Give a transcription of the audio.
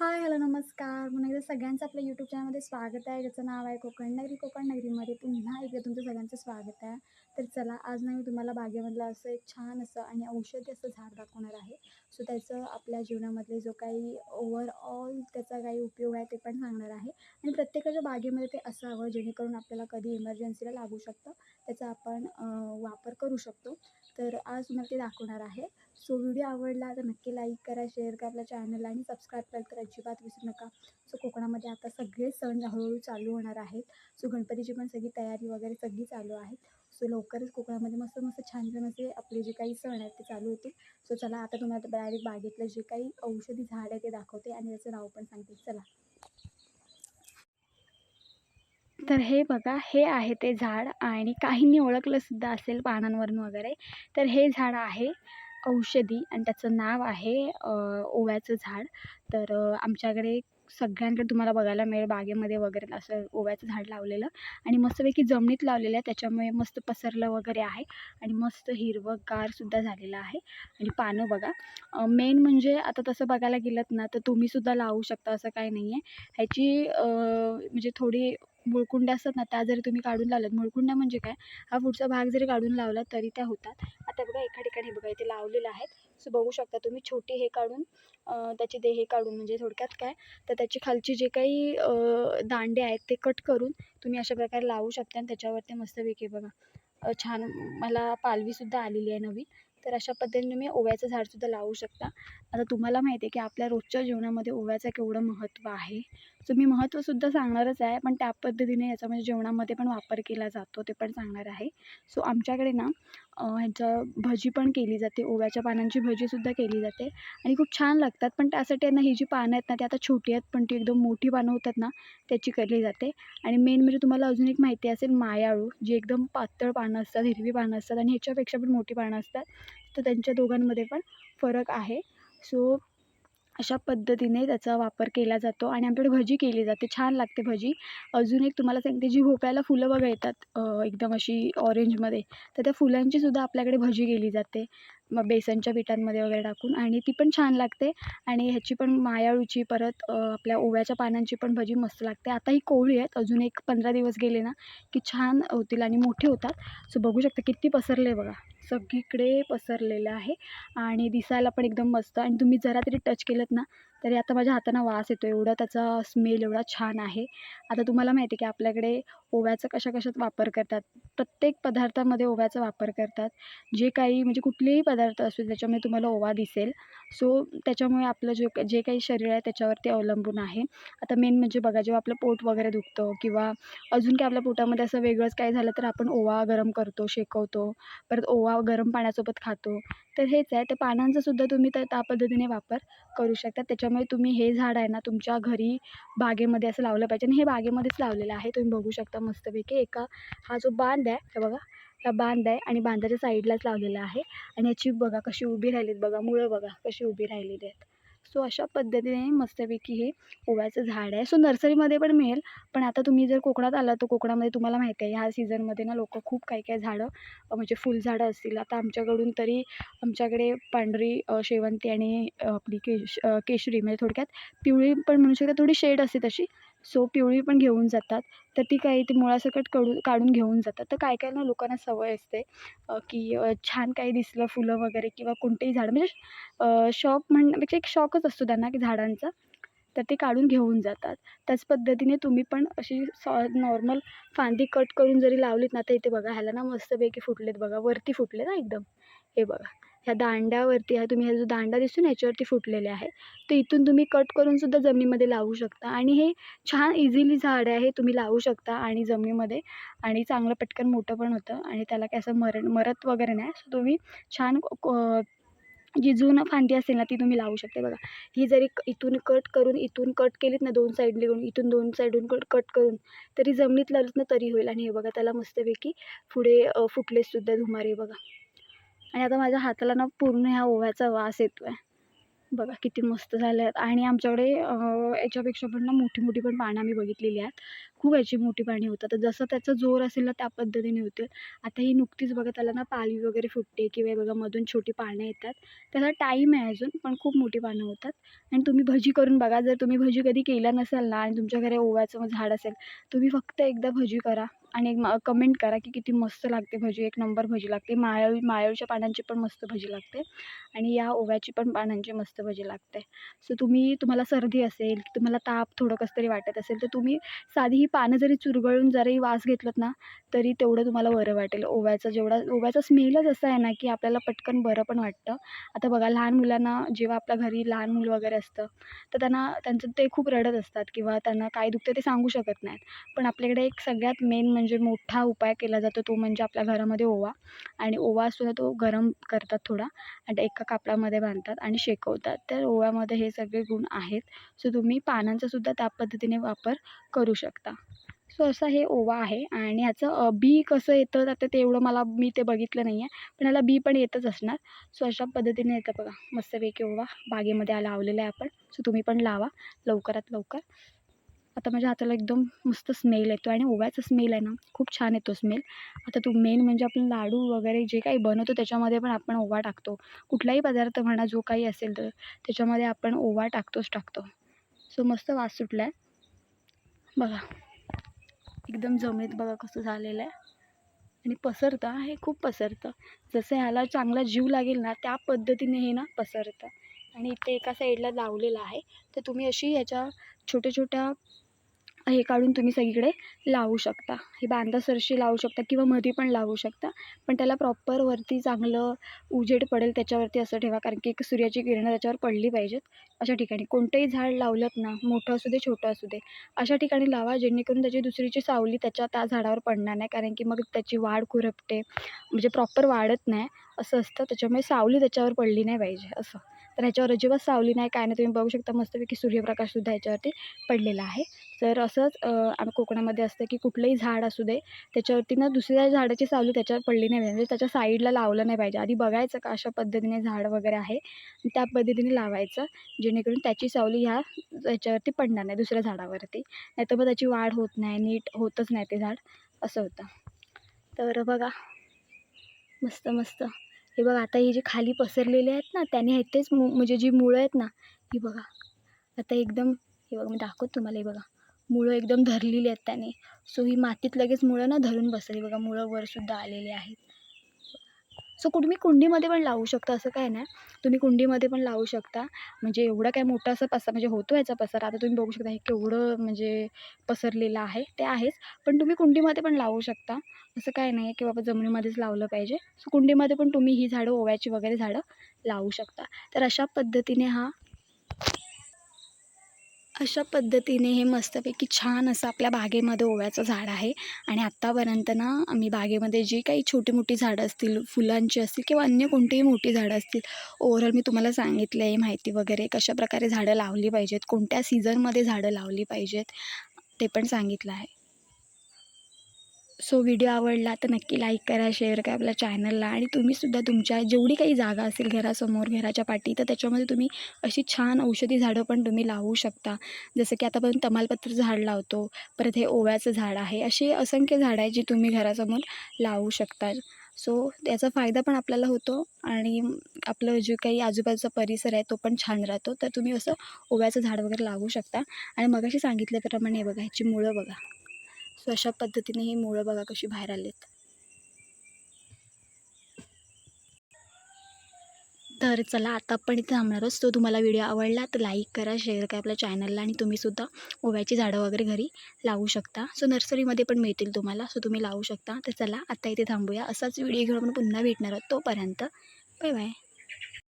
Hi hello नमस्कार. म्हणून एकदा सगळ्यांचं आपल्या यूट्यूब चॅनलमध्ये स्वागत आहे. ज्याचं नाव आहे कोकण नगरी कोकण नगरीमध्ये पुन्हा एकदा तुमचं सगळ्यांचं स्वागत आहे. तर चला आज ना मी तुम्हाला बागेमधलं असं एक छान असं आणि औषधी असं झाड दाखवणार आहे. सो त्याचं आपल्या जीवनामधले जो काही ओव्हरऑल त्याचा काही उपयोग आहे ते पण सांगणार आहे. आणि प्रत्येकाच्या बागेमध्ये ते असावं जेणेकरून आपल्याला कधी इमर्जन्सीला लागू शकतं. त्याचा आपण वापर करू शकतो. तर आज तुम्हाला ते दाखवणार आहे. सो व्हिडिओ आवडला तर नक्की लाईक करा शेअर करा आपल्या चॅनलला आणि सबस्क्राईब करा अजिबात विसरू नका. सो कोकणामध्ये आता सगळे सण हळूहळू चालू होणार आहेत. सो गणपतीची पण सगळी तयारी वगैरे सगळी चालू आहे. सो लवकरच कोकणामध्ये मस्त मस्त छान छान असे आपले जे काही सण आहेत ते चालू होतील. सो चला आता तुम्हाला डायरेक्ट बागेतलं जे काही औषधी झाड आहे ते दाखवते आणि त्याचं नाव पण सांगते. चला. तर हे बघा हे आहे ते झाड आणि काहींनी ओळखलं सुद्धा असेल पानांवरून वगैरे. तर हे झाड आहे औषधी आणि त्याचं नाव आहे ओव्याचं झाड. तर आमच्याकडे सगळ्यांकडे तुम्हाला बघायला मिळेल बागेमध्ये वगैरे असं ओव्याचं झाड लावलेलं. आणि मस्तपैकी जमिनीत लावलेलं आहे त्याच्यामुळे मस्त पसरलं वगैरे आहे. आणि मस्त हिरवंगारसुद्धा झालेलं आहे. आणि पानं बघा. मेन म्हणजे आता तसं बघायला गेलंत ना तर तुम्हीसुद्धा लावू शकता असं काही नाही आहे ह्याची म्हणजे थोडी मुळकुंड्या असतात ना त्या जरी तुम्ही काढून लावलात मुळकुंड्या म्हणजे काय? हा पुढचा भाग जरी काढून लावला तरी त्या होतात. आता बघा एका ठिकाणी बघा इथे लावलेलं आहेत. सो बघू शकता तुम्ही छोटी हे काढून त्याचे देह हे काढून म्हणजे थोडक्यात काय? तर त्याची खालची जे काही दांडे आहेत ते कट करून तुम्ही अशा प्रकारे लावू शकता. आणि त्याच्यावरती मस्तपैकी बघा छान मला पालवीसुद्धा आलेली आहे नवीन. तर अशा पद्धतीने तुम्ही ओव्याचं झाडसुद्धा लावू शकता. आता तुम्हाला माहिती आहे की आपल्या रोजच्या जेवणामध्ये ओव्याचं केवढं महत्त्व आहे. सो मी महत्त्वसुद्धा सांगणारच आहे पण त्या पद्धतीने याचा म्हणजे जेवणामध्ये पण वापर केला जातो ते पण सांगणार आहे. सो आमच्याकडे ना ह्याचं भजी पण केली जाते. ओव्याच्या पानांची भजीसुद्धा केली जाते. आणि खूप छान लागतात. पण त्यासाठी ना ही जी पानं आहेत ना ती आता छोटी आहेत पण ती एकदम मोठी पानं होतात ना त्याची केली जाते. आणि मेन म्हणजे तुम्हाला अजून एक माहिती असेल मायाळू जी एकदम पातळ पानं असतात हिरवी पानं असतात आणि ह्याच्यापेक्षा पण मोठी पानं असतात. तर त्यांच्या दोघांमध्ये पण फरक आहे. सो अशा पद्धतीने त्याचा वापर केला जातो आणि आमच्याकडे भजी केली जाते. छान लागते भजी. अजून एक तुम्हाला सांगते जी भोपळ्याला फुलं बघा येतात एकदम अशी ऑरेंजमध्ये तर त्या फुलांचीसुद्धा आपल्याकडे भजी केली जाते. मग बेसनच्या पिठांमध्ये वगैरे टाकून आणि ती पण छान लागते. आणि ह्याची पण मायाळूची परत आपल्या ओव्याच्या पानांची पण भजी मस्त लागते. आता ही कोवळी आहेत अजून एक पंधरा दिवस गेले ना की छान होतील आणि मोठे होतात. सो बघू शकता किती पसरले बघा. सगळीकडे पसरलेलं आहे आणि दिसायला पण एकदम मस्त. आणि तुम्ही जरा तरी टच केलंत ना तरी आता माझ्या हाताना वास येतो एवढा त्याचा स्मेल एवढा छान आहे. आता तुम्हाला माहिती आहे की आपल्याकडे ओव्याचा कशा कशात वापर करतात? प्रत्येक पदार्थामध्ये ओव्याचा वापर करतात. जे काही म्हणजे कुठलेही पदार्थ असू त्याच्यामध्ये तुम्हाला ओवा दिसेल. सो त्याच्यामुळे आपलं जे जे काही शरीर आहे त्याच्यावरती अवलंबून आहे. आता मेन म्हणजे बघा जेव्हा आपलं पोट वगैरे दुखतं किंवा अजून काय आपल्या पोटामध्ये असं वेगळंच काय झालं तर आपण ओवा गरम करतो शेकवतो परत ओवा गरम पाण्यासोबत खातो. तर हेच आहे. त्या पानांचासुद्धा तुम्ही त्या त्या पद्धतीने वापर करू शकता. त्याच्यामुळे तुम्ही हे झाड आहे ना तुमच्या घरी बागेमध्ये असं लावलं पाहिजे आणि हे बागेमध्येच लावलेलं आहे. तुम्ही बघू शकता मस्तपैकी. एका हा जो बांध आहे हे बघा. हा बांध आहे आणि बांधाच्या साईडलाच लावलेला आहे. आणि याची बघा कशी उभी राहिलीत बघा. मुळं बघा कशी उभी राहिलेली आहेत. सो अशा पद्धतीने मस्तपैकी हे ओव्याचं झाड आहे. सो नर्सरीमध्ये पण मिळेल पण आता तुम्ही जर कोकणात आला तर कोकणामध्ये तुम्हाला माहिती आहे ह्या सीझनमध्ये ना लोकं खूप काही काही झाडं म्हणजे फुलझाडं असतील. आता आमच्याकडून तरी आमच्याकडे पांढरी शेवंती आणि आपली केश केशरी म्हणजे थोडक्यात पिवळी पण म्हणू शकता थोडी शेड असते तशी. सो पिवळी पण घेऊन जातात. तर ती काही ती मुळासकट कडू काढून घेऊन जातात. तर काय काय ना लोकांना सवय असते की छान काही दिसलं फुलं वगैरे किंवा कोणतेही झाड. म्हणजे शॉक म्हणण्यापेक्षा एक शॉकच असतो त्यांना की झाडांचा. तर ते काढून घेऊन जातात. त्याच पद्धतीने तुम्ही पण अशी सॉ नॉर्मल फांदी कट करून जरी लावलीत ना तर इथे बघा ह्याला ना मस्तपैकी फुटलेत बघा. वरती फुटले ना एकदम. हे बघा. ह्या दांड्यावरती हा तुम्ही हा जो दांडा दिसून याच्यावरती फुटलेले आहे तर इथून तुम्ही कट करूनसुद्धा जमिनीमध्ये लावू शकता. आणि हे छान इझिली झाड आहे तुम्ही लावू शकता आणि जमिनीमध्ये. आणि चांगलं पटकन मोठं पण होतं. आणि त्याला काय असं मरण मरत वगैरे नाही. सो तुम्ही छान जी जुनं फांदी असेल ना ती तुम्ही लावू शकते. बघा ही जरी इथून कट करून इथून कट केलीत ना दोन साईडने करून इथून दोन साईडून कट कट करून तरी जमिनीत लावलीत ना तरी होईल. आणि हे बघा त्याला मस्तपैकी पुढे फुटलेसुद्धा धुमारे बघा. आणि आता माझ्या हाताला ना पूर्ण ह्या ओव्याचा वास येतो आहे बघा किती मस्त झाले आहेत आणि आमच्याकडे याच्यापेक्षा पण ना मोठी मोठी पण पानं आम्ही बघितलेली आहेत. खूप याची मोठी पाने होतात. तर जसं त्याचा जोर असेल ना त्या पद्धतीने होतील. आता ही नुकतीच बघा त्याला ना पालवी वगैरे फुटते किंवा बघा मधून छोटी पानं येतात. त्याला टाईम आहे अजून पण खूप मोठी पानं होतात. आणि तुम्ही भजी करून बघा. जर तुम्ही भजी कधी केल्या नसाल ना आणि तुमच्या घरी ओव्याचं झाड असेल तुम्ही फक्त एकदा भजी करा. आणि एक कमेंट करा की किती मस्त लागते भजी. एक नंबर भजी लागते. मायाळी मायाळूच्या पानांची पण मस्त भजी लागते. आणि या ओव्याची पण पानांची मस्त भजी लागते. सो तुम्ही तुम्हाला सर्दी असेल तुम्हाला ताप थोडं कसं तरी वाटत असेल तर तुम्ही साधी ही पानं जरी चुरगळून जरी वास घेतलात ना तरी तेवढं तुम्हाला बरं वाटेल. ओव्याचा जेवढा ओव्याचा स्मेलच असा आहे ना की आपल्याला पटकन बरं पण वाटतं. आता बघा लहान मुलांना जेव्हा आपल्या घरी लहान मुलं वगैरे असतं तर त्यांना त्यांचं ते खूप रडत असतात किंवा त्यांना काय दुखतं ते सांगू शकत नाहीत. पण आपल्याकडे एक सगळ्यात मेन म्हणजे म्हणजे मोठा उपाय केला जातो तो म्हणजे आपल्या घरामध्ये ओवा आणि ओवा असतो तो गरम करतात थोडा आणि एका कापडामध्ये बांधतात आणि शेकवतात. तर ओव्यामध्ये हे सगळे गुण आहेत. सो तुम्ही पानांचासुद्धा त्या पद्धतीने वापर करू शकता. सो असा हे ओवा आहे आणि ह्याचं बी कसं येतं आता ते एवढं मला मी ते बघितलं नाही आहे पण याला बी पण येतच असणार. सो अशा पद्धतीने येतं बघा. मस्तपैकी ओवा बागेमध्ये लावलेला आहे आपण. सो तुम्ही पण लावा लवकरात लवकर. आता माझ्या हाताला एकदम मस्त स्मेल येतो आणि ओव्याचा स्मेल आहे ना खूप छान येतो स्मेल आता तो मेन म्हणजे आपण लाडू वगैरे जे काही बनवतो त्याच्यामध्ये पण आपण ओवा टाकतो. कुठलाही पदार्थ म्हणा जो काही असेल तर त्याच्यामध्ये आपण ओवा टाकतोच टाकतो. सो मस्त वास सुटला आहे बघा. एकदम जमेत बघा कसं झालेलं आहे. आणि पसरतं हे खूप पसरतं. जसं ह्याला चांगला जीव लागेल ना त्या पद्धतीने हे ना पसरतं. आणि इथे एका साईडला लावलेलं आहे. तर तुम्ही अशी ह्याच्या छोट्या छोट्या हे काढून तुम्ही सगळीकडे लावू शकता. हे बांधासरशी लावू शकता किंवा मध्ये पण लावू शकता. पण त्याला प्रॉपर वरती चांगलं उजेड पडेल त्याच्यावरती असं ठेवा. कारण की एक सूर्याची किरणं त्याच्यावर पडली पाहिजेत अशा ठिकाणी. कोणतंही झाड लावलं ना मोठं असू दे छोटं असू दे अशा ठिकाणी लावा. जेणेकरून त्याची दुसरीची सावली त्याच्या त्या झाडावर पडणार नाही. कारण की मग त्याची वाढ खुरपते. म्हणजे प्रॉपर वाढत नाही असं असतं. त्याच्यामुळे सावली त्याच्यावर पडली नाही पाहिजे असं. तर ह्याच्यावर अजिबात सावली नाही. काय नाही. तुम्ही बघू शकता मस्तपैकी सूर्यप्रकाशसुद्धा ह्याच्यावरती पडलेला आहे. तर असंच आम्ही कोकणामध्ये असतं की कुठलंही झाड असू दे त्याच्यावरती ना दुसऱ्या झाडाची सावली त्याच्यावर पडली नाही पाहिजे. म्हणजे त्याच्या साईडला लावलं नाही पाहिजे. आधी बघायचं का अशा पद्धतीने झाड वगैरे आहे. त्या पद्धतीने लावायचं जेणेकरून त्याची सावली ह्या त्याच्यावरती पडणार नाही दुसऱ्या झाडावरती. नाहीतर मग त्याची वाढ होत नाही नीट होतच नाही ते झाड. असं होतं. तर बघा. मस्त मस्त. हे बघा आता हे जे खाली पसरलेले आहेत ना त्याने आहेत तेच म्हणजे जी मुळं आहेत ना ही बघा. आता एकदम हे बघा मी दाखवतो तुम्हाला हे बघा. मुळं एकदम धरलेली आहेत त्याने. सो ही मातीत लगेच मुळं ना धरून बसली. बघा मुळं वरसुद्धा आलेली आहेत. सो तुम्ही कुंडीमध्ये पण लावू शकता असं काय नाही. तुम्ही कुंडीमध्ये पण लावू शकता. म्हणजे एवढं काय मोठा असं पसा म्हणजे होतो याचा पसार. आता तुम्ही बघू शकता हे केवढं म्हणजे पसरलेलं आहे. ते आहेच. पण तुम्ही कुंडीमध्ये पण लावू शकता. असं काय नाही की बाबा जमिनीमध्येच लावलं पाहिजे. सो कुंडीमध्ये पण तुम्ही ही झाडं ओव्याची वगैरे झाडं लावू शकता. तर अशा पद्धतीने हा अशा पद्धतीने हे मस्तपैकी छान असं आपल्या बागेमध्ये ओव्याचं झाड आहे. आणि आत्तापर्यंत ना आम्ही बागेमध्ये जी काही छोटी मोठी झाडं असतील फुलांची असतील किंवा अन्य कोणतीही मोठी झाडं असतील ओव्हरऑल मी तुम्हाला सांगितलं आहे माहिती वगैरे कशा प्रकारे झाडं लावली पाहिजेत कोणत्या सीझनमध्ये झाडं लावली पाहिजेत ते पण सांगितलं आहे. सो व्हिडिओ आवडला तर नक्की लाईक करा शेअर करा आपल्या चॅनलला. आणि तुम्हीसुद्धा तुमच्या जेवढी काही जागा असेल घरासमोर घराच्या पाठी तर त्याच्यामध्ये तुम्ही अशी छान औषधी झाडं पण तुम्ही लावू शकता. जसं की आता आपण तमालपत्र झाड लावतो परत हे ओव्याचं झाड आहे अशी असंख्य झाडं आहे जी तुम्ही घरासमोर लावू शकता. सो त्याचा फायदा पण आपल्याला होतो आणि आपलं जे काही आजूबाजूचा परिसर आहे तो पण छान राहतो. तर तुम्ही असं ओव्याचं झाड वगैरे लावू शकता. आणि मगाशी सांगितल्याप्रमाणे हे बघा ह्याची मुळं बघा. सो अशा पद्धतीने ही मुळं बघा कशी बाहेर आलेत. तर चला आता आपण इथे थांबणारच तो तुम्हाला व्हिडिओ आवडला तर लाईक करा शेअर करा आपल्या चॅनलला आणि तुम्हीसुद्धा ओव्याची झाडं वगैरे घरी लावू शकता. सो नर्सरीमध्ये पण मिळतील तुम्हाला. सो तुम्ही लावू शकता. तर चला आता इथे थांबूया. असाच व्हिडिओ घेऊन आपण पुन्हा भेटणार आहोत तोपर्यंत. Bye bye.